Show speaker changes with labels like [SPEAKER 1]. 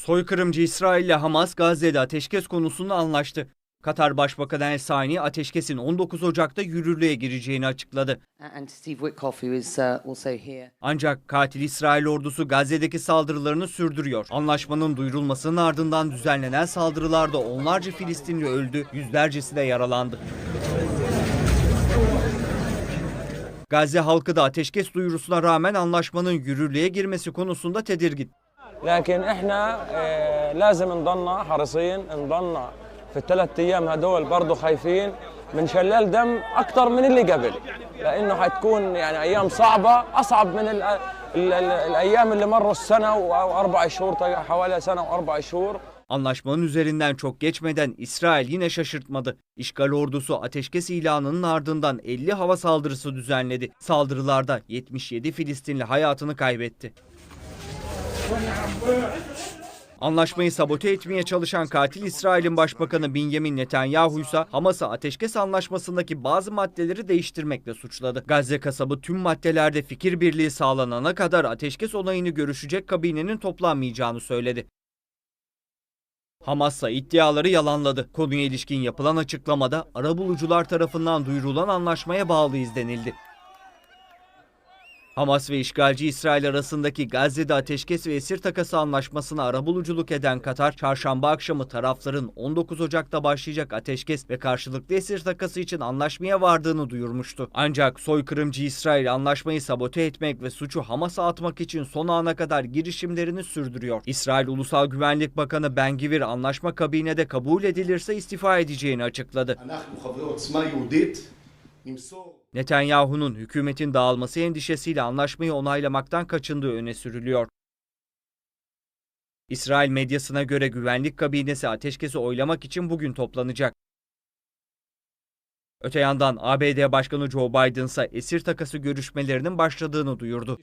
[SPEAKER 1] Soykırımcı İsrail ile Hamas Gazze'de ateşkes konusunda anlaştı. Katar Başbakanı El Sani ateşkesin 19 Ocak'ta yürürlüğe gireceğini açıkladı.
[SPEAKER 2] Uh.
[SPEAKER 1] Ancak katil İsrail ordusu Gazze'deki saldırılarını sürdürüyor. Anlaşmanın duyurulmasının ardından düzenlenen saldırılarda onlarca Filistinli öldü, yüzlercesi de yaralandı. Gazze halkı da ateşkes duyurusuna rağmen anlaşmanın yürürlüğe girmesi konusunda tedirgin.
[SPEAKER 3] لكن احنا آه، لازم نضلنا حريصين نضلنا في الثلاث ايام هدول برضه خايفين من شلال دم اكثر من اللي قبل لانه حتكون يعني ايام صعبه اصعب من ال ال ال الايام اللي مروا السنه واربع شهور حوالي سنه واربع شهور
[SPEAKER 1] Anlaşmanın üzerinden çok geçmeden İsrail yine şaşırtmadı. İşgal ordusu ateşkes ilanının ardından 50 hava saldırısı düzenledi. Saldırılarda 77 Filistinli hayatını kaybetti. Anlaşmayı sabote etmeye çalışan katil İsrail'in başbakanı Benjamin Netanyahu ise Hamas'ı ateşkes anlaşmasındaki bazı maddeleri değiştirmekle suçladı. Gazze kasabı tüm maddelerde fikir birliği sağlanana kadar ateşkes olayını görüşecek kabinenin toplanmayacağını söyledi. Hamas ise iddiaları yalanladı. Konuya ilişkin yapılan açıklamada arabulucular tarafından duyurulan anlaşmaya bağlıyız denildi. Hamas ve işgalci İsrail arasındaki Gazze'de ateşkes ve esir takası anlaşmasına arabuluculuk eden Katar, çarşamba akşamı tarafların 19 Ocak'ta başlayacak ateşkes ve karşılıklı esir takası için anlaşmaya vardığını duyurmuştu. Ancak soykırımcı İsrail anlaşmayı sabote etmek ve suçu Hamas'a atmak için son ana kadar girişimlerini sürdürüyor. İsrail Ulusal Güvenlik Bakanı Ben Gvir anlaşma kabinede kabul edilirse istifa edeceğini açıkladı. Netanyahu'nun hükümetin dağılması endişesiyle anlaşmayı onaylamaktan kaçındığı öne sürülüyor. İsrail medyasına göre güvenlik kabinesi ateşkesi oylamak için bugün toplanacak. Öte yandan ABD Başkanı Joe Biden ise esir takası görüşmelerinin başladığını duyurdu.